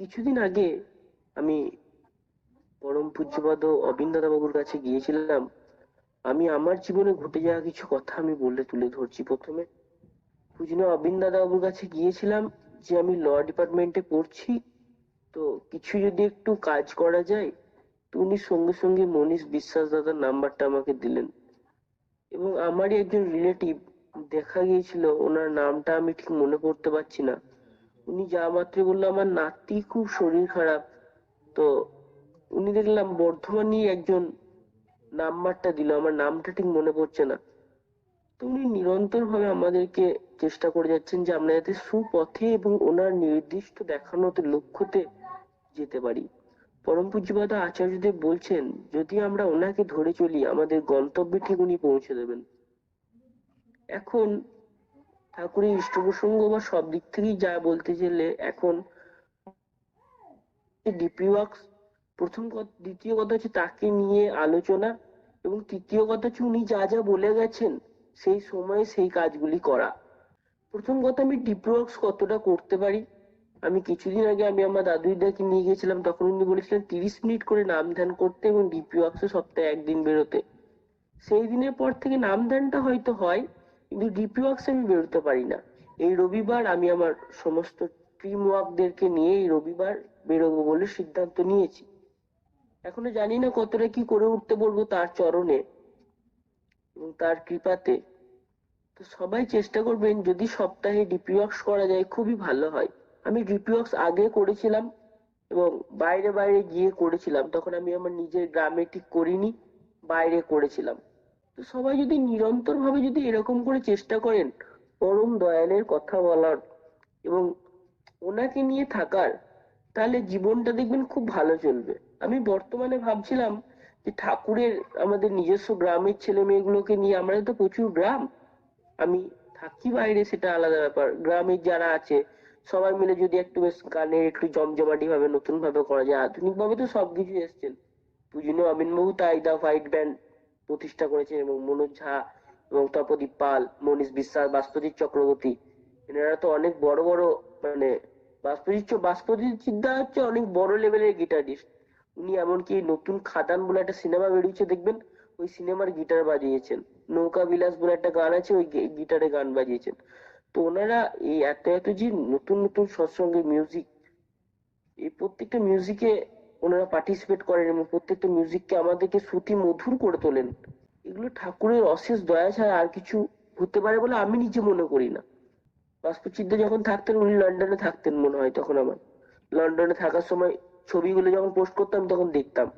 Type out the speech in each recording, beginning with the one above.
কিছুদিন আগে আমি পরম পূজ্যপাদ অবিন বাবুর কাছে গিয়েছিলাম। আমি আমার জীবনে ঘটে যাওয়া কিছু কথা আমি বলে তুলে ধরছি। প্রথমে পূজনীয় অবিন বাবুর কাছে গিয়েছিলাম যে আমি ল ডিপার্টমেন্টে পড়ছি। তো কিছু যদি একটু কাজ করা যায়, তো উনি সঙ্গে সঙ্গে মনীষ বিশ্বাস দাদার নাম্বারটা আমাকে দিলেন। এবং আমারই একজন রিলেটিভ দেখা গিয়েছিল, ওনার নামটা আমি ঠিক মনে করতে পারছি না। উনি যা মাত্র বলল, আমার নাতি খুব শরীর খারাপ। তো উনি দেখলাম বর্ধমানই একজন নাম্বারটা দিল, আমার নামটা ঠিক মনে পড়ছে না। তো উনি নিরন্তর ভাবে আমাদেরকে চেষ্টা করে যাচ্ছেন যে আমরা যাতে সুপথে এবং ওনার নির্দিষ্ট দেখানোতে, লক্ষ্যতে যেতে পারি। পরম পূজ্যপাদ আচার্যদেব বলছেন, যদি আমরা ওনাকে ধরে চলি, আমাদের গন্তব্যে ঠিক উনি পৌঁছে দেবেন। এখন ঠাকুরের ইষ্ট প্রসঙ্গ বা সব দিক থেকেই যা বলতে গেলে এখন ডিপি ওয়ার্কস প্রথম কথা, দ্বিতীয় কথা হচ্ছে তাকে নিয়ে আলোচনা এবং তৃতীয় কথা হচ্ছে উনি যা যা বলে গেছেন সেই সময়ে সেই কাজগুলি করা। প্রথম কথা, আমি ডিপি ওয়ার্কস কতটা করতে পারি? আমি কিছুদিন আগে আমি আমার দাদুইদাকে নিয়ে গেছিলাম তখন উনি বলেছিলেন তিরিশ মিনিট করে নাম ধ্যান করতে এবং ডিপি ওয়ার্কসে সপ্তাহে একদিন বেরোতে। সেই দিনের পর থেকে নাম ধ্যানটা হয়তো হয় কিন্তু ডিপি ওয়ার্কসে আমি বেরোতে পারি না। এই রবিবার আমি আমার সমস্ত টিম ওয়ার্কদেরকে নিয়ে এই রবিবার বেরোবো বলে সিদ্ধান্ত নিয়েছি। এখনও জানি না কতটা কি করে উঠতে পারব তার চরণে এবং তার কৃপাতে। তো সবাই চেষ্টা করবেন যদি সপ্তাহে ডিপি ওয়ার্কস করা যায় খুবই ভালো হয়। আমি ডিপি ওয়ার্কস আগে করেছিলাম এবং বাইরে বাইরে গিয়ে করেছিলাম। তখন আমি আমার নিজের গ্রামে ঠিক করিনি, বাইরে করেছিলাম। তো সবাই যদি নিরন্তর ভাবে যদি এরকম করে চেষ্টা করেন, পরম দয়ালের কথা বলার এবং ওনাকে নিয়ে থাকার, তাহলে জীবনটা দেখবেন খুব ভালো চলবে। আমি বর্তমানে ভাবছিলাম যে ঠাকুরের আমাদের নিজস্ব গ্রামের ছেলে মেয়েগুলোকে নিয়ে আমরা তো প্রচুর গ্রাম। আমি থাকি বাইরে, সেটা আলাদা ব্যাপার। গ্রামের যারা আছে, সবাই মিলে যদি একটু বেশ গানের একটু জমজমাটি ভাবে নতুন ভাবে করা যায়। আধুনিক ভাবে তো সবকিছু এসছেন। পূজনীয় অবিনবাবু তাই দা ফাইট ব্যান্ড প্রতিষ্ঠা করেছেন এবং মনোজ ঝা এবং তপদীপ পাল, মনীষ বিশ্বাস বাস্পজিৎ চক্রবর্তী। এনারা তো অনেক বড় বড় মানে বাস্পজিৎ বাস্পজিৎ চিন্তা হচ্ছে অনেক বড় লেভেলের গিটারিস্ট। উনি এমনকি নতুন খাদান বলে একটা সিনেমা বেরিয়েছে, দেখবেন? ওই সিনেমার গিটার বাজিয়েছেন। নৌকা বিলাস বলে একটা গান আছে, ওই গিটারে গান বাজিয়েছেন। তো ওনারা এই এত এত যে নতুন নতুন সৎসঙ্গের মিউজিক এই প্রত্যেকটা মিউজিকে ওনারা পার্টিসিপেট করেন এবং প্রত্যেকটা মিউজিককে আমাদেরকে শ্রুতি মধুর করে তোলেন। এগুলো ঠাকুরের অশেষ দয়া ছাড়া আর কিছু হতে পারে বলে আমি নিজে মনে করি না। বাস্পচিদ্দ যখন থাকতেন, উনি লন্ডনে থাকতেন মনে হয় তখন আমার। লন্ডনে থাকার সময় ছবিগুলো যখন পোস্ট করতাম, তখন দেখতাম।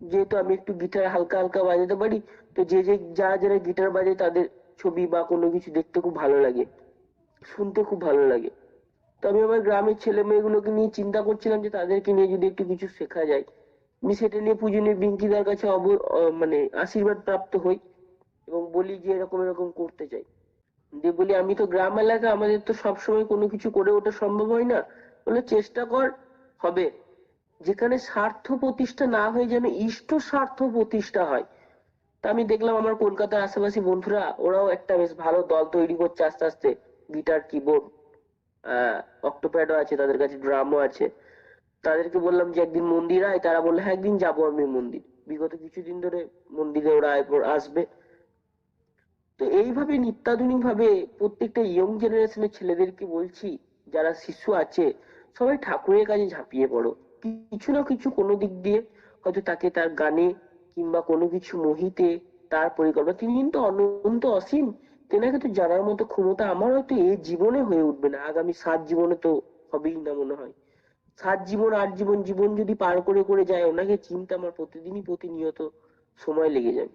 যেহেতু আমি একটু গিটার হালকা হালকা বাজাতে পারি, তো যে যে যা যারা গিটার বাজায় তাদের ছবি বা কোনো কিছু দেখতে খুব ভালো লাগে, শুনতে খুব ভালো লাগে। তো আমি আমার গ্রামের ছেলে মেয়েগুলোকে নিয়ে চিন্তা করছিলাম যে তাদেরকে নিয়ে যদি একটু কিছু শেখা যায়। আমি সেটা নিয়ে পূজনীয় বিঙ্কিদার কাছে অব মানে আশীর্বাদ প্রাপ্ত হই এবং বলি যে এরকম এরকম করতে চাই। দিয়ে বলি, আমি তো গ্রাম এলাকা, আমাদের তো সবসময় কোনো কিছু করে ওঠা সম্ভব হয় না। বলে, চেষ্টা কর, হবে। যেখানে স্বার্থ প্রতিষ্ঠা না হয়ে যেন ইষ্ট স্বার্থ প্রতিষ্ঠা হয়। তা আমি দেখলাম আমার কলকাতার আশেপাশে বন্ধুরা, ওরাও একটা বেশ ভালো দল তৈরি করছে আস্তে আস্তে, গিটার, কিবোর্ড। অক্টোপ্যাডও আছে, তাদের কাছে ড্রামও আছে। তাদেরকে বললাম যে একদিন মন্দির আয়, তারা বলল হ্যাঁ একদিন যাব আমি মন্দির। বিগত কিছুদিন ধরে মন্দিরে ওরা আসবে। তো এইভাবে নিত্যাধুনিক ভাবে প্রত্যেকটা ইয়ং জেনারেশনের ছেলেদেরকে বলছি, যারা শিশু আছে, সবাই ঠাকুরের কাছে ঝাঁপিয়ে পড়ো। কিছু না কিছু কোনো দিক দিয়ে হয়তো তাকে তার গানে কিংবা কোনো কিছু মোহিতে তার পরিকল্পনা, তিনি কিন্তু অনন্ত অসীম তেনাকে তো জানার মতো ক্ষমতা আমার হয়তো এই জীবনে হয়ে উঠবে না। আগামী সাত জীবনে তো হবেই না মনে হয়। সাত জীবন, আট জীবন জীবন যদি পার করে করে যায়, ওনাকে চিন্তা আমার প্রতিদিনই প্রতিনিয়ত সময় লেগে যাবে।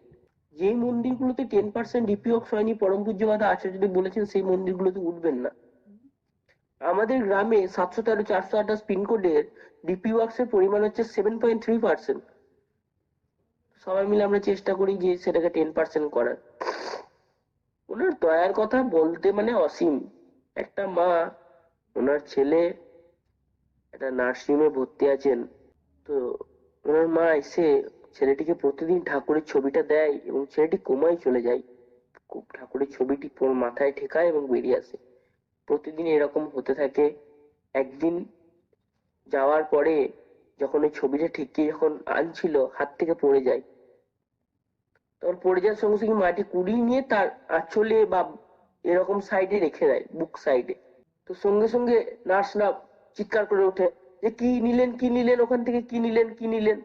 যেই মন্দিরগুলোতে টেন পার্সেন্ট ডিপিওক্স হয়নি পরম পূজ্যবাদা আচার্য বলেছেন, সেই মন্দিরগুলোতে উঠবেন না। আমাদের গ্রামে সাতশো তেরো, চারশো আঠাশ পিনকোডের ডিপি ওয়ার্কস এর পরিমাণ হচ্ছে সেভেন পয়েন্ট থ্রি পার্সেন্ট সবাই মিলে আমরা চেষ্টা করি যে সেটাকে টেন পার্সেন্ট করার। ওনার দয়ার কথা বলতে মানে অসীম। একটা মা, ওনার ছেলে, একটা নার্সিংহোমে ভর্তি আছেন। তো ওনার মা এসে ছেলেটিকে প্রতিদিন ঠাকুরের ছবিটা দেয় এবং ছেলেটি কোমায় চলে যায়। ঠাকুরের ছবিটি মাথায় ঠেকায় এবং বেরিয়ে আসে। প্রতিদিন এরকম হতে থাকে। একদিন যাওয়ার পরে যখন ওই ছবিটা ঠেকিয়ে যখন আনছিল, হাত থেকে পড়ে যায়। তখন পড়ে যাওয়ার সঙ্গে সঙ্গে মাটি কুড়িয়ে নিয়ে তার আঁচলে বা এরকম সাইডে রেখে দেয় বুক সাইডে তো সঙ্গে সঙ্গে নার্সরা চিৎকার করে ওঠে যে, কি নিলেন কি নিলেন? ওখান থেকে কি নিলেন কি নিলেন?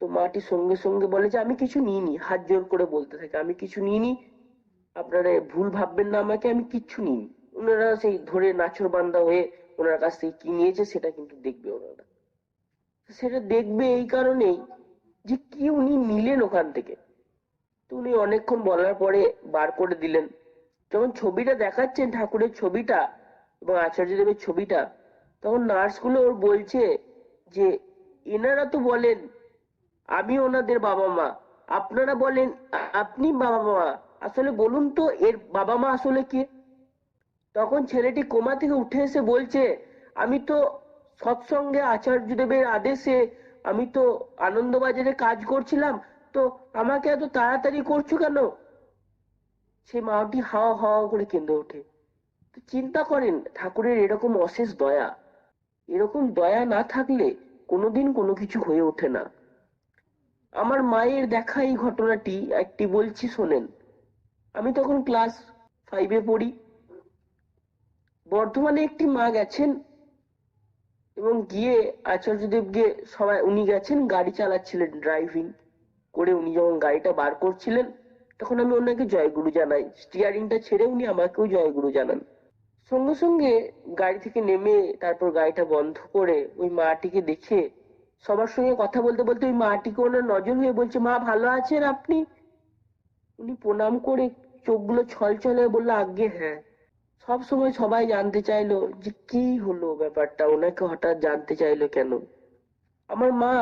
তো মাটি সঙ্গে সঙ্গে বলে যে, আমি কিছু নিইনি। হাত জোর করে বলতে থাকে, আমি কিছু নিইনি। আপনারা ভুল ভাববেন না আমাকে, আমি কিচ্ছু নিইনি। ওনারা সেই ধরে নাছর বান্দা হয়ে ওনার কাছ থেকে কি নিয়েছে সেটা কিন্তু দেখবে ওনারা। সেটা দেখবে এই কারণেই যে, কি উনি নিলেন ওখান থেকে। তো উনি অনেকক্ষণ বলার পরে বার করে দিলেন। যখন ছবিটা দেখাচ্ছেন ঠাকুরের ছবিটা এবং আচার্যদেবের ছবিটা, তখন নার্সগুলো ওর বলছে যে, এনারা তো বলেন, আমি ওনাদের বাবা মা আপনারা বলেন, আপনি বাবা মা আসলে বলুন তো, এর বাবা মা আসলে কে? তখন ছেলেটি কোমা থেকে উঠে এসে বলছে, আমি তো সৎসঙ্গে আচার্যদেবের আদেশে, আমি তো আনন্দবাজারে কাজ করছিলাম তো আমাকে এত তাড়াতাড়ি করছ কেন? সে মাটি হাওয়া হাওয়া করে কেঁদে ওঠে। চিন্তা করেন, ঠাকুরের এরকম অশেষ দয়া। এরকম দয়া না থাকলে কোনোদিন কোনো কিছু হয়ে ওঠে না। আমার মায়ের দেখা এই ঘটনাটি একটি বলছি, শোনেন। আমি তখন ক্লাস ফাইভে পড়ি। বর্ধমানে একটি মা গেছেন এবং গিয়ে আচার্যদেবকে সবাই, উনি গেছেন গাড়ি চালাচ্ছিলেন ড্রাইভিং করে উনি যখন গাড়িটা বার করছিলেন, তখন আমি ওনাকে জয়গুরু জানাই। স্টিয়ারিংটা ছেড়ে উনি আমাকেও জয়গুরু জানান। সঙ্গে সঙ্গে গাড়ি থেকে নেমে তারপর গাড়িটা বন্ধ করে ওই মাটিকে দেখে সবার সঙ্গে কথা বলতে বলতে ওই মাটিকে ওনার নজর হয়ে বলছে, মা, ভালো আছেন আপনি? উনি প্রণাম করে চোখগুলো ছলছলে বলল, আজ্ঞে হ্যাঁ। সব সময় সবাই জানতে চাইলো যে কি হলো ব্যাপারটা। ওনাকে হঠাৎ জানতে চাইলো কেন? আমার মা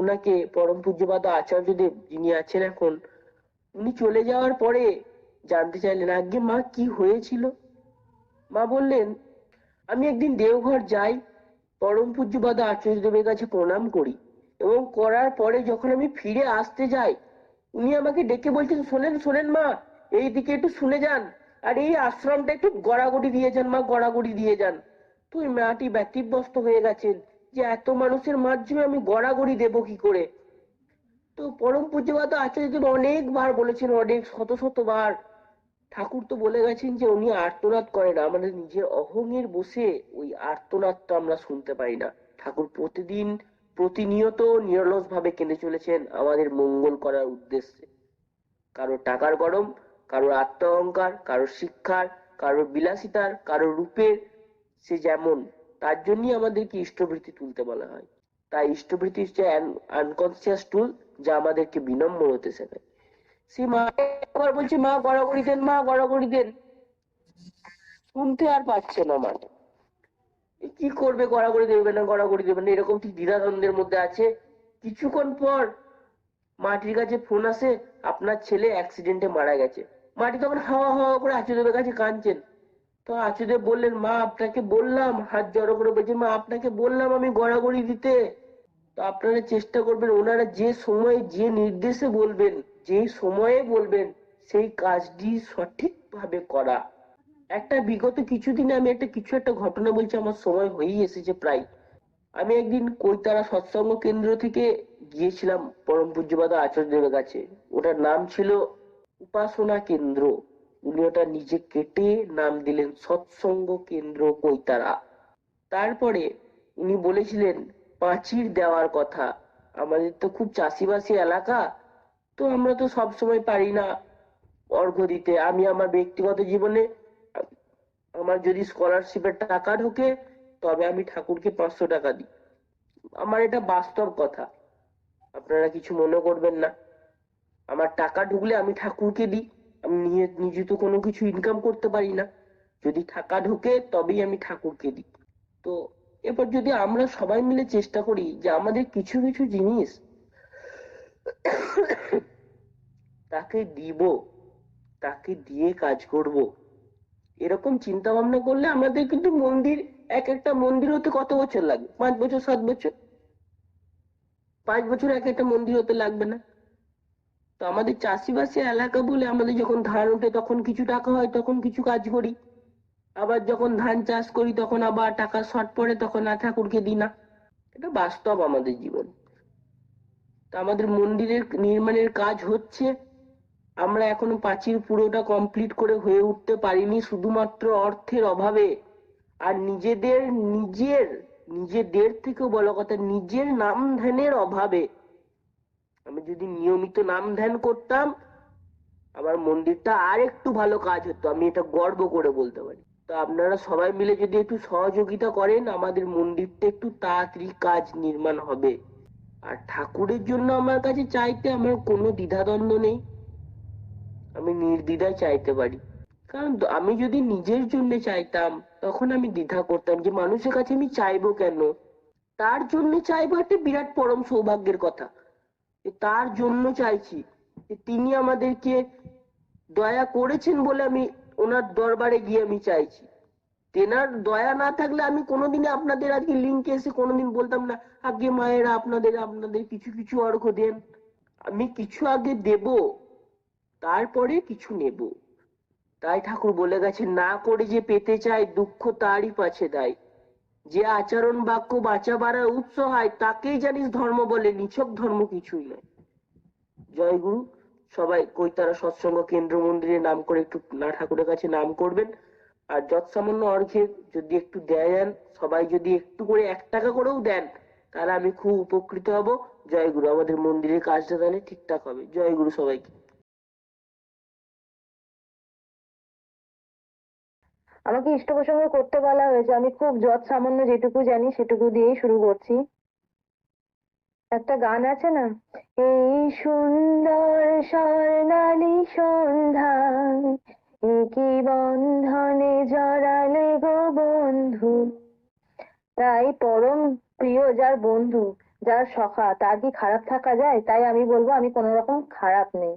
ওনাকে পরম পূজ্যপাদ আচার্যদেব যিনি আছেন এখন, উনি চলে যাওয়ার পরে জানতে চাইলেন, আজ্ঞে মা, কি হয়েছিল? মা বললেন, আমি একদিন দেওঘর যাই, পরম পূজ্যপাদ আচার্যদেবের কাছে প্রণাম করি এবং করার পরে যখন আমি ফিরে আসতে যাই, উনি আমাকে ডেকে বলছেন, শোনেন শোনেন মা, এই দিকে একটু শুনে যান আর এই আশ্রমটা একটু গড়াগড়ি দিয়ে যান মা, গড়াগড়ি দিয়ে যান। তো ওই মাটি ব্যতিব্যস্ত হয়ে গেছেন। যে এত মানুষের মাধ্যমে আমি গড়াগড়ি দেবো কি করে? তো পরম পূজ্যপাত আচার্যদেব অনেকবার বলেছেন, অনেক শত শতবার ঠাকুর তো বলে গেছেন যে উনি আর্তনাদ করেন, আমাদের নিজের অহংয়ের বসে ওই আর্তনাদটা আমরা শুনতে পাই না। ঠাকুর প্রতিদিন প্রতিনিয়ত নিরলস ভাবে কেঁদে চলেছেন আমাদের মঙ্গল করার উদ্দেশ্যে। কারও টাকার গরম, কারোর আত্ম অহংকার, কারোর শিক্ষার, কারোর বিলাসিতার, কারোর রূপের, সে যেমন তার জন্যই আমাদেরকে ইষ্টবৃত্তি তুলতে বলা হয়। তাই ইষ্টবৃত্তি হচ্ছে আনকনসিয়াস টুল যা আমাদেরকে বিনম্র হতে শেখায়। সে মা আবার বলছে, মা, গড়াগড়ি দেন, মা, গড়াগড়ি দেন। শুনতে আর পাচ্ছে না মা। কি করবে? গড়াগড়ি দেবে না, গড়াগড়ি দেবে না। এরকম ঠিক দ্বিধাদ্বন্দ্বের মধ্যে আছে? কিছুক্ষণ পর মাটির কাছে ফোন আসে, আপনার ছেলে অ্যাক্সিডেন্টে মারা গেছে। মাটি তখন হাওয়া হাওয়া করে আচুদেবের কাছে কাঁদছেন তো আচুদেব বললেন, মা, আপনাকে বললাম, হাত জড়ো করে বলছেন মা, আপনাকে বললাম আমি গড়াগড়ি দিতে। তো আপনারা চেষ্টা করবেন, ওনারা যে সময়ে যে নির্দেশে বলবেন যে সময়ে বলবেন, সেই কাজটি সঠিকভাবে করা। একটা বিগত কিছুদিনে আমি একটা, কিছু একটা ঘটনা বলছি, আমার সময় হয়েই এসেছে প্রায়। আমি একদিন কৈতারা সৎসঙ্গ কেন্দ্র থেকে গিয়েছিলাম, পরম পূজ্যপাদ আচার্যদেবের কাছে। ওটার নাম ছিল উপাসনা কেন্দ্র। উনি ওটা নিজে কেটে নাম দিলেন সৎসঙ্গ কেন্দ্র কৈতারা। তারপরে উনি বলেছিলেন, পাঁচির দেওয়ার কথা। আমাদের তো খুব চাষিবাসী এলাকা, তো আমরা তো সব সময় পারি না অর্ঘ্য দিতে। আমি আমার ব্যক্তিগত জীবনে, আমার যদি স্কলারশিপের টাকা ঢোকে, তবে আমি ঠাকুরকে পাঁচশো টাকা দিই। আমার এটা বাস্তব কথা। আপনারা কিছু মনে করবেন না। আমার টাকা ঢুকলে আমি ঠাকুরকে দিই। আমি নিয়ে নিজে তো কোনো কিছু ইনকাম করতে পারি না। যদি টাকা ঢোকে তবেই আমি ঠাকুরকে দিই। তো এরপর যদি আমরা সবাই মিলে চেষ্টা করি যে আমাদের কিছু কিছু জিনিস তাকে দিব, তাকে দিয়ে কাজ করব, এরকম চিন্তা ভাবনা করলে আমাদের কিন্তু মন্দির, এক একটা মন্দির হতে কত বছর লাগবে পাঁচ বছর, সাত বছর? পাঁচ বছর এক একটা মন্দির হতে লাগবে না। তো আমাদের চাষিবাসী এলাকা বলে আমাদের যখন ধান ওঠে, তখন কিছু টাকা হয়, তখন কিছু কাজ করি। আবার যখন ধান চাষ করি, তখন আবার টাকা শর্ট পড়ে, তখন আর ঠাকুরকে দিই না। এটা বাস্তব আমাদের জীবন। তা আমাদের মন্দিরের নির্মাণের কাজ হচ্ছে, আমরা এখনও প্রাচীর পুরোটা কমপ্লিট করে হয়ে উঠতে পারিনি, শুধুমাত্র অর্থের অভাবে। আর নিজেদের, নিজের, নিজেদের থেকেও বড় কথা, নিজের নাম ধ্যানের অভাবে। আমি যদি নিয়মিত নাম ধ্যান করতাম, আমার মন্দিরটা আর একটু ভালো কাজ হতো, আমি এটা গর্ব করে বলতে পারি। তো আপনারা সবাই মিলে যদি একটু সহযোগিতা করেন, আমাদের মন্দিরটা একটু তাড়াতাড়ি কাজ নির্মাণ হবে। আর ঠাকুরের জন্য আমার কাছে চাইতে আমার কোনো দ্বিধাদ্বন্দ্ব নেই। আমি নির্দ্বিধায় চাইতে পারি। কারণ আমি যদি নিজের জন্য চাইতাম, তখন আমি দ্বিধা করতাম যে মানুষের কাছে আমি চাইব কেন? তার জন্য চাইব একটা বিরাট পরম সৌভাগ্যের কথা। তার জন্য চাইছি তিনি আমাদেরকে দয়া করেছেন বলে আমি ওনার দরবারে গিয়ে আমি চাইছি। তেনার দয়া না থাকলে আমি কোনোদিনই আপনাদের আজকে লিঙ্কে এসে কোনোদিন বলতাম না, আগে মায়েরা আপনাদের আপনাদের কিছু কিছু অর্ঘ দেন। আমি কিছু আগে দেব, তারপরে কিছু নেব। তাই ঠাকুর বলে গেছে না করে যে পেতে চায় দুঃখ তারই পাছে দেয়। যে আচরণ বাক্য বাঁচা বাড়ার উৎস হয়, তাকেই জানিস ধর্ম বলে। নিছক ধর্ম কিছুই নয়। জয় গুরু। সবাই কৈতারা সৎসঙ্গ কেন্দ্র মন্দিরের নাম করে একটু না ঠাকুরের কাছে নাম করবেন। আর যৎ সামান্য অর্ঘের যদি একটু দেন সবাই যদি একটু করে এক টাকা করেও দেন, তাহলে আমি খুব উপকৃত হব। জয় গুরু। আমাদের মন্দিরের কাজটা তাহলে ঠিকঠাক হবে। জয় গুরু সবাইকে। আমাকে ইষ্ট প্রসঙ্গ করতে বলা হয়েছে। আমি খুব যৎ সামান্য যেটুকু জানি সেটুকু দিয়েই শুরু করছি। একটা গান আছে না? এই সুন্দর স্বর্ণালী সন্ধ্যায় কি বন্ধনে জড়ালে গো বন্ধু। তাই পরম প্রিয় যার বন্ধু, যার সখা, তার কি খারাপ থাকা যায়? তাই আমি বলব, আমি কোনো রকম খারাপ নেই।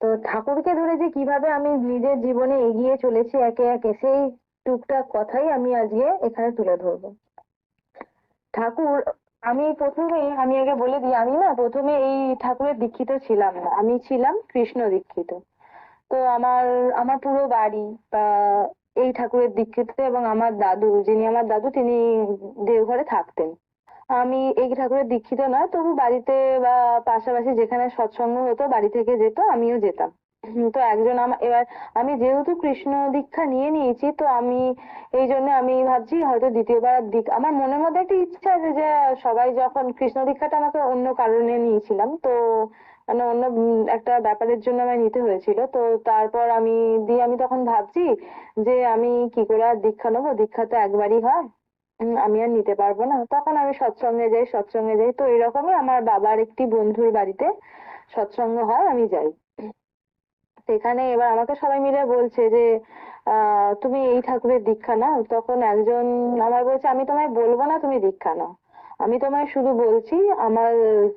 তো ঠাকুরকে ধরে যে কীভাবে আমি নিজের জীবনে এগিয়ে চলেছি একে একে, সেই টুকটাক কথাই আমি আজকে এখানে তুলে ধরবো। ঠাকুর, আমি প্রথমে, আমি আগে বলে দিই, আমি না প্রথমে এই ঠাকুরের দীক্ষিত ছিলাম না। আমি ছিলাম কৃষ্ণ দীক্ষিত। তো আমার আমার পুরো বাড়ি বা এই ঠাকুরের দীক্ষিত এবং আমার দাদু, যিনি আমার দাদু, তিনি দেওঘরে থাকতেন। আমি এই ঠাকুরের দীক্ষিত নয় তবু বাড়িতে বা পাশাপাশি যেখানে সৎসঙ্গ হতো, বাড়ি থেকে যেত, আমিও যেতাম। তো একজন আমার এবার আমি যেহেতু কৃষ্ণ দীক্ষা নিয়ে নিয়েছি, তো আমি এই জন্য আমি ভাবছি হয়তো দ্বিতীয়বার দিক, আমার মনের মধ্যে একটা ইচ্ছা আছে যে সবাই যখন কৃষ্ণ দীক্ষাটা আমাকে অন্য কারণে নিয়েছিলাম, তো মানে অন্য একটা ব্যাপারের জন্য আমায় নিতে হয়েছিল। তো তারপর আমি, দিয়ে আমি তখন ভাবছি যে আমি কি করে আর দীক্ষা নেব? দীক্ষা তো একবারই হয়। আমি আর নিতে পারব না। তখন আমি সৎসঙ্গে যাই সৎসঙ্গে যাই। তো এরকমই আমার বাবার একটি বন্ধুর বাড়িতে সৎসঙ্গ হয়, আমি যাই। সেখানে এবার আমাকে সবাই মিলে বলছে যে তুমি এই ঠাকুরের দীক্ষা নাও। তখন একজন আমার বলছে, আমি তোমায় বলব না, তুমি দীক্ষা নাও। আমি তোমায় শুধু বলছি, আমার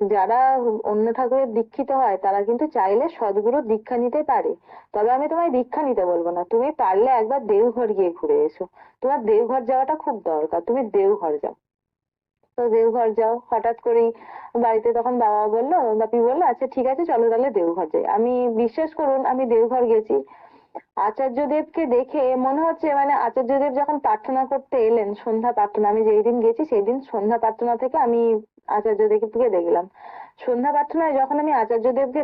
যারা অন্য ঠাকুরের দীক্ষিত হয়, তারা কিন্তু চাইলে সদ্গুরুর দীক্ষা নিতে পারে। তবে আমি তোমায় দীক্ষা নিতে বলব না। তুমি পারলে একবার দেওঘর গিয়ে ঘুরে এসো। তোমার দেওঘর যাওয়াটা খুব দরকার। তুমি দেওঘর যাও। তো দেওঘর যাও। হঠাৎ করেই বাড়িতে তখন বাবা বলল, বাপি বলল আচ্ছা ঠিক আছে, চলো তাহলে দেওঘর যাই। আমি বিশ্বাস করুন, আমি দেওঘর গেছি। আচার্যদেবকে দেখে মনে হচ্ছে মানে আচার্যদেব যখন প্রার্থনা করতে এলেন, সন্ধ্যা প্রার্থনা, আমি যেই দিন গেছি সেই দিন সন্ধ্যা প্রার্থনা থেকে আমি আচার্যদেবকে দেখলাম। সন্ধ্যা প্রার্থনায় যখন আমি আচার্যদেবকে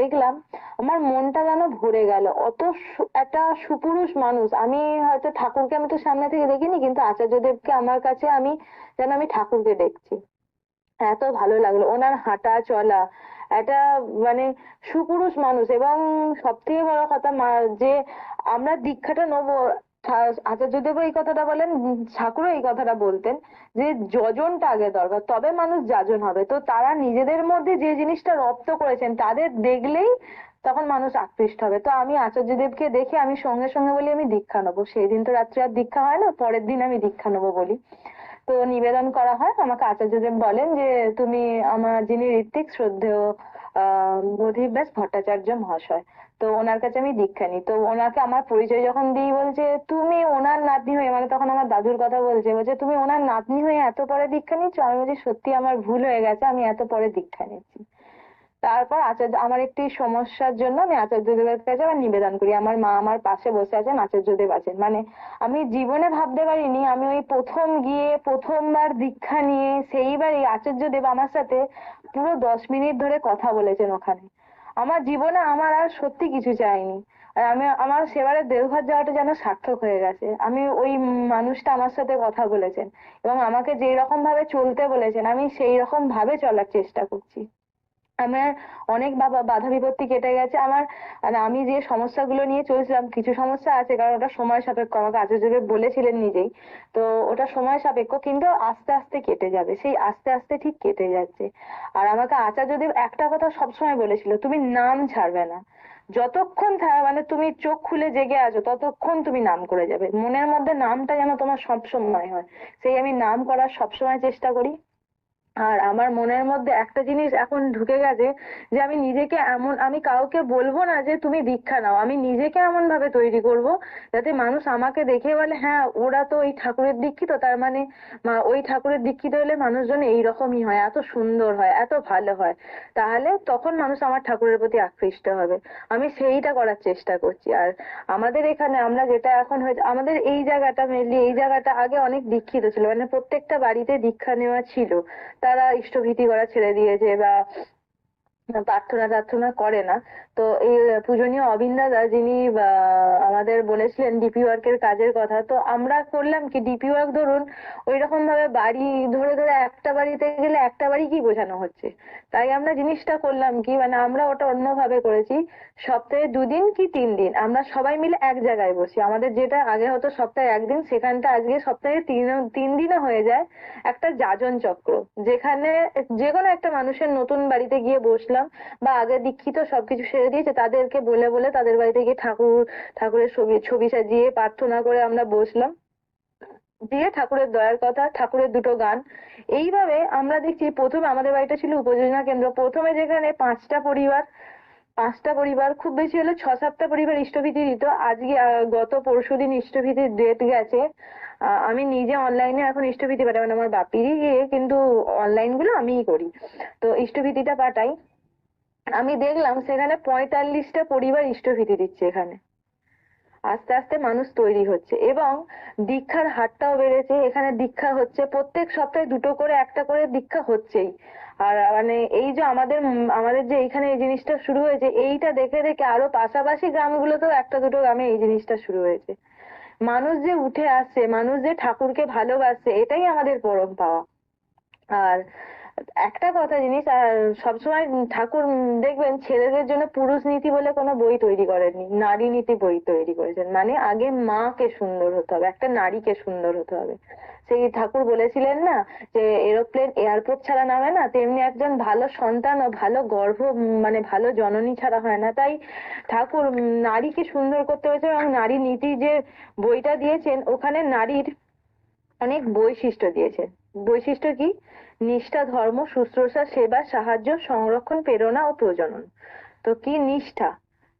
দেখলাম, আমার মনটা যেন ভরে গেল। অত একটা সুপুরুষ মানুষ। আমি হয়তো ঠাকুরকে আমি তো সামনে থেকে দেখিনি, কিন্তু আচার্যদেবকে আমার কাছে আমি, যেন আমি ঠাকুরকে দেখছি। এত ভালো লাগল। ওনার হাঁটা চলা একটা মানে সুপুরুষ মানুষ এবং সব থেকে বড় কথা যে আমরা দীক্ষাটা নেব আচার্যদেবও এই কথাটা বলেন, ঠাকুরও এই কথাটা বলতেন যে যজনটা আগে দরকার, তবে মানুষ যাজন হবে। তো তারা নিজেদের মধ্যে যে জিনিসটা রপ্ত করেছেন তাদের দেখলেই তখন মানুষ আকৃষ্ট হবে। তো আমি আচার্যদেবকে দেখে আমি সঙ্গে সঙ্গে বলি, আমি দীক্ষা নেব। সেই দিন তো রাত্রে আর দীক্ষা হয় না, পরের দিন আমি দীক্ষা নেব বলি। তো নিবেদন করা হয়। আমাকে আচার্যদেব বলেন যে, তুমি আমার যিনি ঋত্বিক শ্রদ্ধেয় বোধিব্যাস ভট্টাচার্য মহাশয়, তো ওনার কাছে আমি দীক্ষা নিই। তো ওনাকে আমার পরিচয় যখন দিই, বলছে, তুমি ওনার নাতনি হয়ে মানে তখন আমার দাদুর কথা বলছে বলছে, তুমি ওনার নাতনি হয়ে এত পরে দীক্ষা নিচ্ছ? আমি বলছি, সত্যি আমার ভুল হয়ে গেছে, আমি এত পরে দীক্ষা নিচ্ছি। তারপর আচার্য, আমার একটি সমস্যার জন্য আমি আচার্যদেবের কাছে আবার নিবেদন করি। আমার মা আমার পাশে বসে আছেন আচার্যদেব আছেন। মানে আমি জীবনে ভাবতে পারিনি, আমি ওই প্রথম গিয়ে প্রথমবার দীক্ষা নিয়ে সেইবার এই আচার্যদেব আমার সাথে পুরো দশ মিনিট ধরে কথা বলেছেন ওখানে। আমার জীবনে আমার আর সত্যি কিছু চাইনি। আর আমি, আমার সেবারে দেওঘর যাওয়াটা যেন সার্থক হয়ে গেছে। আমি ওই মানুষটা আমার সাথে কথা বলেছেন এবং আমাকে যেই রকম ভাবে চলতে বলেছেন, আমি সেই রকম ভাবে চলার চেষ্টা করছি। আমার অনেক বাধা বিপত্তি কেটে গেছে। আমার মানে আমি যে সমস্যাগুলো নিয়ে চলছিলাম, কিছু সমস্যা আছে, কারণ ওটা সময় সাপেক্ষ। আমাকে আচার্যদেব বলেছিলেন নিজেই, তো ওটা সময় সাপেক্ষ, কিন্তু আস্তে আস্তে কেটে যাবে। সেই আস্তে আস্তে ঠিক কেটে যাচ্ছে। আর আমাকে আচার্যদেব একটা কথা সবসময় বলেছিল, তুমি নাম ছাড়বে না। যতক্ষণ মানে তুমি চোখ খুলে জেগে আছো, ততক্ষণ তুমি নাম করে যাবে। মনের মধ্যে নামটা যেন তোমার সবসময় হয়। সেই আমি নাম করার সবসময় চেষ্টা করি। আর আমার মনের মধ্যে একটা জিনিস এখন ঢুকে গেছে যে আমি নিজেকে এমন, আমি কাউকে বলব না যে তুমি দীক্ষা নাও, আমি নিজেকে এমন ভাবে তৈরি করব যাতে মানুষ আমাকে দেখে বলে হ্যাঁ ওরা তো ওই ঠাকুরের দীক্ষিত, তার মানে ওই ঠাকুরের দীক্ষিত হলে মানুষজন এইরকমই হয়, এত সুন্দর হয়, এত ভালো হয়। তাহলে তখন মানুষ আমার ঠাকুরের প্রতি আকৃষ্ট হবে। আমি সেইটা করার চেষ্টা করছি। আর আমাদের এখানে আমরা যেটা এখন হয়েছে আমাদের এই জায়গাটা মেনলি এই জায়গাটা আগে অনেক দীক্ষিত ছিল মানে প্রত্যেকটা বাড়িতে দীক্ষা নেওয়া ছিল। তারা ইষ্টভীতি করা ছেড়ে দিয়েছে বা প্রার্থনা টার্থনা করে না। তো এই পূজনীয় অবিন দাদা যিনি আমাদের বলেছিলেন ডিপি ওয়ার্কের কাজের কথা, তো আমরা করলাম কি? ডিপি ওয়ার্ক ধরুন ওই রকম ভাবে বাড়ি, ধরে ধরে একটা বাড়িতে গেলে একটা বাড়ি কি বোঝানো হচ্ছে? তাই আমরা জিনিসটা করলাম কি? মানে আমরা ওটা অন্যভাবে করেছি। সপ্তাহে দুদিন কি তিন দিন? আমরা সবাই মিলে এক জায়গায় বসি। আমাদের যেটা আগে হতো সপ্তাহে একদিন, সেখানটা আজকে সপ্তাহে তিন তিন দিনে হয়ে যায়। একটা যাজন চক্র। যেখানে যে কোনো একটা মানুষের নতুন বাড়িতে গিয়ে বসলাম বা আগে দীক্ষিত সবকিছু সেরে দিয়েছে, তাদেরকে বলে বলে তাদের বাড়িতে গিয়ে ঠাকুর, ঠাকুরের ছবি ছবি সাজিয়ে প্রার্থনা করে আমরা বসলাম। দিয়ে ঠাকুরের দয়ার কথা, ঠাকুরের দুটো গান। এইভাবে আমরা দেখছি প্রথমে আমাদের বাড়িটা ছিল উপযোজনা কেন্দ্র। প্রথমে যেখানে পাঁচটা পরিবার পাঁচটা পরিবার, খুব বেশি হলে ছ সাতটা পরিবার ইষ্টভীতি দিত। আজকে গত পরশুদিন ইষ্টভীতির ডেট গেছে। আমি নিজে অনলাইনে এখন ইষ্টভীতি পাঠাই। মানে আমার বাপিরই ইয়ে কিন্তু অনলাইনগুলো আমিই করি। তো ইষ্টভীতিটা পাঠাই। আমি দেখলাম সেখানে পঁয়তাল্লিশটা পরিবার ইষ্টভীতি দিচ্ছে এখানে। আস্তে আস্তে মানুষ তৈরি হচ্ছে এবং দীক্ষার হারটাও বেড়েছে। এখানে দীক্ষা হচ্ছে, প্রত্যেক সপ্তাহে দুটো করে, একটা করে দীক্ষা হচ্ছেই। আর মানে এই যে আমাদের আমাদের যে এইখানে এই জিনিসটা শুরু হয়েছে, এইটা দেখে দেখে আরও পাশাপাশি গ্রামগুলোতেও একটা দুটো গ্রামে এই জিনিসটা শুরু হয়েছে। মানুষ যে উঠে আসছে, মানুষ যে ঠাকুরকে ভালোবাসছে, এটাই আমাদের পরম পাওয়া। আর একটা কথা জিনিস সবসময় ঠাকুর দেখবেন ছেলেদের জন্য পুরুষ নীতি বলে কোনো বই তৈরি করেননি। নারী নীতি বই তৈরি করেছেন। মানে আগে মাকে সুন্দর হতে হবে, একটা নারীকে সুন্দর হতে হবে। সেই ঠাকুর বলেছিলেন না যে, এরোপ্লেন এয়ারপোর্ট ছাড়া নামে না, তেমনি একজন ভালো সন্তান ও ভালো গর্ভ মানে ভালো জননী ছাড়া হয় না। তাই ঠাকুর নারীকে সুন্দর করতে হয়েছে এবং নারী নীতি যে বইটা দিয়েছেন, ওখানে নারীর অনেক বৈশিষ্ট্য দিয়েছেন। বৈশিষ্ট্য কি? নিষ্ঠা, ধর্ম, শুশ্রূষা, সেবা, সাহায্য, সংরক্ষণ, প্রেরণা ও প্রজনন। তো কি নিষ্ঠা?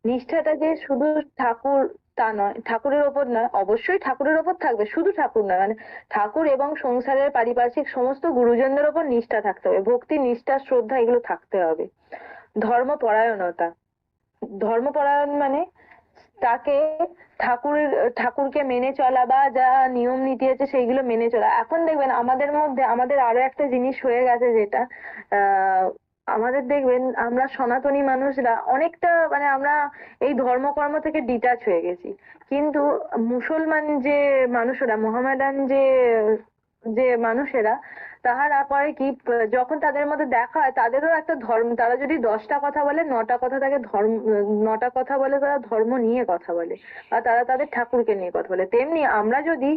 নিষ্ঠাটা যে শুধু ঠাকুর তা নয়, ঠাকুরের ওপর নয়, অবশ্যই ঠাকুরের ওপর থাকবে, শুধু ঠাকুর নয় মানে ঠাকুর এবং সংসারের পারিপার্শ্বিক সমস্ত গুরুজনদের ওপর নিষ্ঠা থাকতে হবে, ভক্তি, নিষ্ঠা, শ্রদ্ধা, এগুলো থাকতে হবে। ধর্মপরায়ণতা। ধর্মপরায়ণ মানে তাকে ঠাকুরের, ঠাকুরকে মেনে চলা বা যা নিয়ম নীতি আছে সেইগুলো মেনে চলা। এখন দেখবেন আমাদের মধ্যে, আমাদের আরও একটা জিনিস হয়ে গেছে যেটা, আহ, আমাদের দেখবেন আমরা সনাতনী মানুষরা অনেকটা মানে আমরা এই ধর্মকর্ম থেকে ডিটাচ হয়ে গেছি। কিন্তু মুসলমান যে মানুষেরা, মোহামেডান যে যে মানুষেরা তাহারা করে কি, যখন তাদের মধ্যে দেখা হয়, তাদেরও একটা ধর্ম, তারা যদি দশটা কথা বলে, নটা কথা তাকে ধর্ম, নটা কথা বলে, তারা ধর্ম নিয়ে কথা বলে আর তারা তাদের ঠাকুরকে নিয়ে কথা বলে। তেমনি আমরা যদি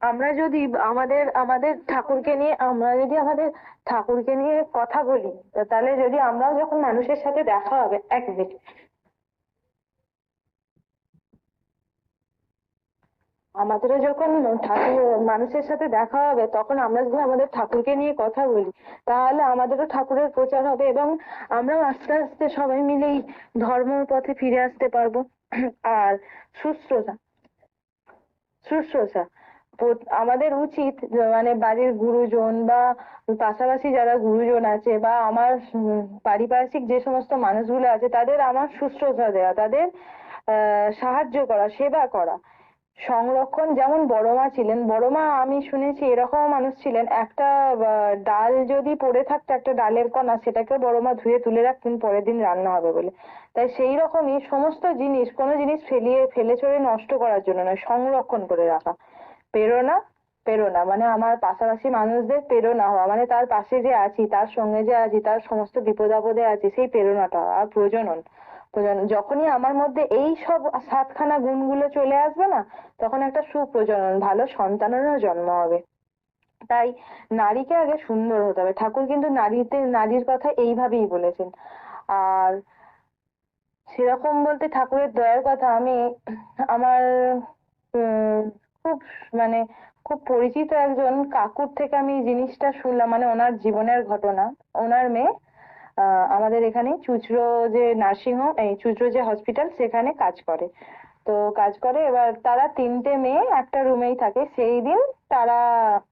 আমরা যদি আমাদের আমাদের ঠাকুরকে নিয়ে, আমরা যদি আমাদের ঠাকুরকে নিয়ে কথা বলি, তাহলে যদি আমরাও যখন মানুষের সাথে দেখা হবে, এক মিনিট আমাদেরও যখন ঠাকুর, মানুষের সাথে দেখা হবে, তখন আমরা যদি আমাদের ঠাকুরকে নিয়ে কথা বলি, তাহলে আমাদেরও ঠাকুরের প্রচার হবে এবং আমরাও আস্তে আস্তে সবাই মিলেই ধর্মের পথে ফিরে আসতে পারব। আর শুশ্রূষা শুশ্রূষা আমাদের উচিত মানে বাড়ির গুরুজন বা পাশাপাশি যারা গুরুজন আছে বা আমার পারিপার্শ্বিক যে সমস্ত মানুষগুলো আছে, তাদের আমার শুশ্রূষা দেওয়া তাদের সাহায্য করা, সেবা করা। সংরক্ষণ যেমন বড় মা ছিলেন, বড় মা আমি শুনেছি এরকম মানুষ ছিলেন। একটা ডাল যদি পড়ে থাকতো, একটা ডালের কণা, সেটাকে বড় মা ধুয়ে তুলে রাখতেন, পরের দিন রান্না হবে বলে। তাই সেই রকমই সমস্ত জিনিস, কোনো জিনিস ফেলিয়ে, ফেলে চড়ে নষ্ট করার জন্য নয়, সংরক্ষণ করে রাখা। প্রেরণা প্রেরণা মানে আমার পাশাপাশি মানুষদের প্রেরণা হওয়া মানে তার পাশে যে আছি, তার সঙ্গে যে আছি, তার সমস্ত বিপদ আপদে আছি, সেই প্রেরণাটা আর প্রজনন। প্রজনন যখনই আমার মধ্যে এই সব সাতখানা গুণগুলো চলে আসবে না, তখন একটা সুপ্রজনন, ভালো সন্তানেরও জন্ম হবে। তাই নারীকে আগে সুন্দর হতে হবে। ঠাকুর কিন্তু নারীতে, নারীর কথা এইভাবেই বলেছেন। আর সেরকম বলতে ঠাকুরের দয়ার কথা আমি আমার খুব মানে খুব পরিচিত একজন কাকুর থেকে আমি জিনিসটা শুনলাম মানে ওনার জীবনের ঘটনা, ওনার মেয়ে আমাদের এখানে চুচড়ো যে নার্সিং হোম এই চুচড়ো যে হসপিটাল, সেখানে কাজ করে। তো কাজ করে, এবার তারা তিনটে মেয়ে, একটা রুমেই থাকে। সেই দিন তারা,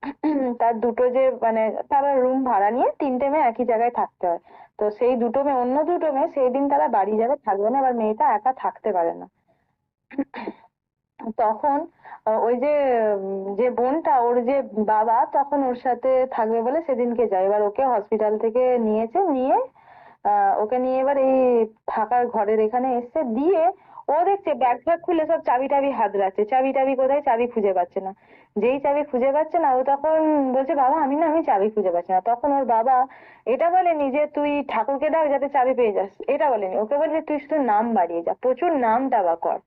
তার দুটো যে মানে তারা রুম ভাড়া নিয়ে তিনটে মেয়ে একই জায়গায় থাকতে হয়। তো সেই দুটো মেয়ে, অন্য দুটো মেয়ে, সেই দিন তারা বাড়ি যাবে, থাকবে না, এবার মেয়েটা একা থাকতে পারে না। তখন ওই যে যে বোনটা, ওর যে বাবা, তখন ওর সাথে থাকবে বলে সেদিনকে যায়। এবার ওকে হসপিটাল থেকে নিয়েছে, নিয়ে ওকে নিয়ে এবার এই ফাঁকা ঘরের এখানে এসছে দিয়ে ও দেখছে ব্যাগ ফ্যাগ খুলে সব চাবি টাবি হাতড়াচ্ছে চাবি টাবি কোথায়? চাবি খুঁজে পাচ্ছে না। যেই চাবি খুঁজে পাচ্ছে না, ও তখন বলছে, বাবা, আমি না, আমি চাবি খুঁজে পাচ্ছি না। তখন ওর বাবা এটা বলেনি যে, তুই ঠাকুরকে ডাক যাতে চাবি পেয়ে যাস। এটা বলেনি। ওকে বলছে, তুই শুধু নাম বাড়িয়ে যা, প্রচুর নাম দাবা কর।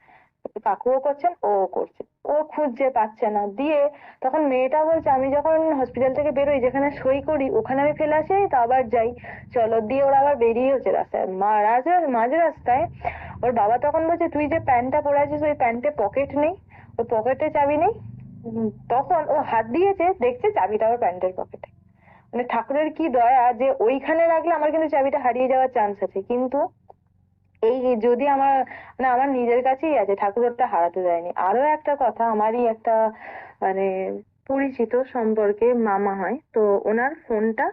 কাকুও করছেন ও করছে। ও খুঁজছে, পাচ্ছে না। দিয়ে তখন মেয়েটা বলছে, আমি যখন হসপিটাল থেকে বেরোই, যেখানে সই করি, ওখানে আমি ফেলে আসি, তো আবার যাই। চলো, দিয়ে ওরা আবার বেরিয়ে হচ্ছে রাস্তায়। মাঝে মাঝ রাস্তায় ওর বাবা তখন বলছে, তুই যে প্যান্টটা পরে আছিস, ওই প্যান্টে পকেট নেই, ওই পকেটে চাবি নেই? তখন ও হাত দিয়েছে, দেখছে চাবিটা ওর প্যান্টের পকেটে মানে ঠাকুরের কি দয়া যে ওইখানে রাখলে আমার কিন্তু চাবিটা হারিয়ে যাওয়ার চান্স আছে। কিন্তু এই যদি আমার মানে আমার নিজের কাছেই আছে ঠাকুর ওটা হারাতে দেয়নি। আরও একটা কথা, আমারই একটা মানে পরিচিত সম্পর্কে মামা হয়, তো ওনার ফোনটা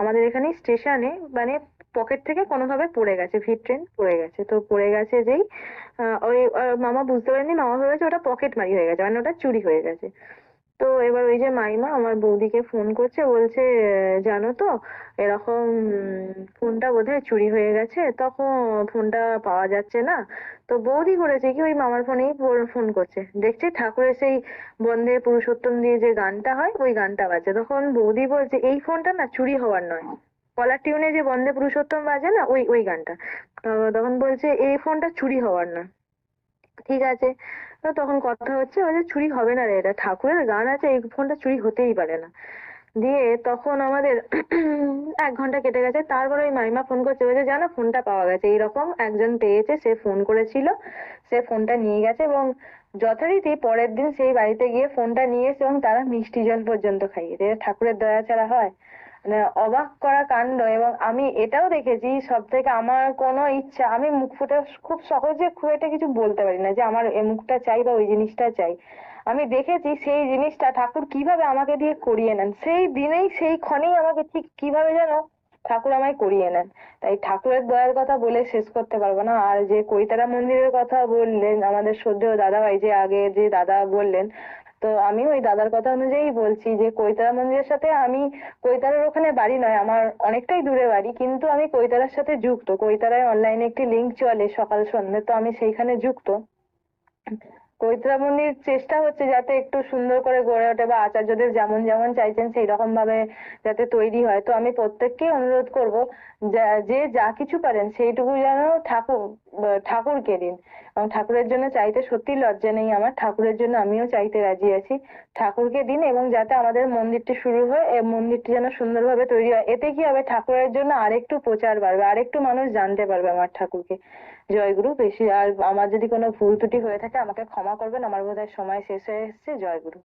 আমাদের এখানে স্টেশনে মানে পকেট থেকে কোনোভাবে পড়ে গেছে, ভিড় ট্রেন পড়ে গেছে। তো পড়ে গেছে যেই ওই মামা বুঝতে পারেনি মামা ভেবেছে ওটা পকেট মারি হয়ে গেছে মানে ওটা চুরি হয়ে গেছে। তো এবার ওই যে মাইমা আমার বৌদিকে ফোন করছে, বলছে, জানো তো, এরকম, ফোনটা বোধহয় চুরি হয়ে গেছে, তখন ফোনটা পাওয়া যাচ্ছে না। তো বৌদি করেছে কি, ওই মামার ফোনেই ফোন করছে। দেখছে ঠাকুরের সেই বন্দে পুরুষোত্তম দিয়ে যে গানটা হয়, ওই গানটা বাজে। তখন বৌদি বলছে, এই ফোনটা না চুরি হওয়ার নয়। কলার টিউনে যে বন্দে পুরুষোত্তম বাজে না, ওই ওই গানটা। তখন বলছে, এই ফোনটা চুরি হওয়ার নয়। ঠিক আছে তখন কথা হচ্ছে বলছে চুরি হবে না রে, এটা ঠাকুরের গান আছে, এই ফোনটা চুরি হতেই পারে না। দিয়ে তখন আমাদের এক ঘণ্টা কেটে গেছে, তারপরে ওই মাইমা ফোন করছে, বলছে, জানো, ফোনটা পাওয়া গেছে। এইরকম একজন পেয়েছে, সে ফোন করেছিল, সে ফোনটা নিয়ে গেছে এবং যথারীতি পরের দিন সেই বাড়িতে গিয়ে ফোনটা নিয়ে এসে এবং তারা মিষ্টি জল পর্যন্ত খাইয়েছে ঠাকুরের দয়া ছাড়া হয়? মানে অবাক করা কাণ্ড এবং আমি এটাও দেখেছি সব থেকে আমার কোনো ইচ্ছা, আমি মুখ ফুটে খুব সহজে খুব একটা কিছু বলতে পারি না যে আমার এই মুখটা চাই বা ওই জিনিসটা চাই। আমি দেখেছি সেই জিনিসটা ঠাকুর কীভাবে আমাকে দিয়ে করিয়ে নেন, সেই দিনেই সেই ক্ষণেই আমাকে ঠিক কীভাবে যেন ঠাকুর আমায় করিয়ে নেন। তাই ঠাকুরের দয়ার কথা বলে শেষ করতে পারব না। আর যে কৈতারা মন্দিরের কথা বললেন আমাদের শ্রদ্ধেয় দাদাভাই যে আগে যে দাদা বললেন তো আমি ওই দাদার কথা অনুযায়ী বলছি যে কৈতারা মন্দিরের সাথে আমি কৈতারার ওখানে বাড়ি নয়, আমার অনেকটাই দূরে বাড়ি, কিন্তু আমি কৈতারার সাথে যুক্ত। কৈতারায় অনলাইনে একটি লিংক চলে সকাল সন্ধ্যে, তো আমি সেইখানে যুক্ত। কৈতরা মন্দির চেষ্টা হচ্ছে যাতে একটু সুন্দর করে গড়ে ওঠে বা আচার্যদেব যেমন যেমন চাইছেন সেই রকম ভাবে যাতে তৈরি হয়। তো আমি প্রত্যেককেই অনুরোধ করব যে, যা কিছু পারেন সেইটুকু যেন ঠাকুর, ঠাকুরকে দিন। এবং ঠাকুরের জন্য চাইতে সত্যি লজ্জা নেই আমার। ঠাকুরের জন্য আমিও চাইতে রাজি আছি। ঠাকুরকে দিন এবং যাতে আমাদের মন্দিরটি শুরু হয় এই মন্দিরটি যেন সুন্দরভাবে তৈরি হয়। এতে কি হবে? ঠাকুরের জন্য আরেকটু প্রচার বাড়বে, আরেকটু মানুষ জানতে পারবে আমার ঠাকুরকে। জয়গুরু, বেশি আর আমার যদি কোনো ভুল ত্রুটি হয়ে থাকে আমাকে ক্ষমা করবেন। আমার বোধহয় সময় শেষ হয়ে এসেছে। জয়গুরু।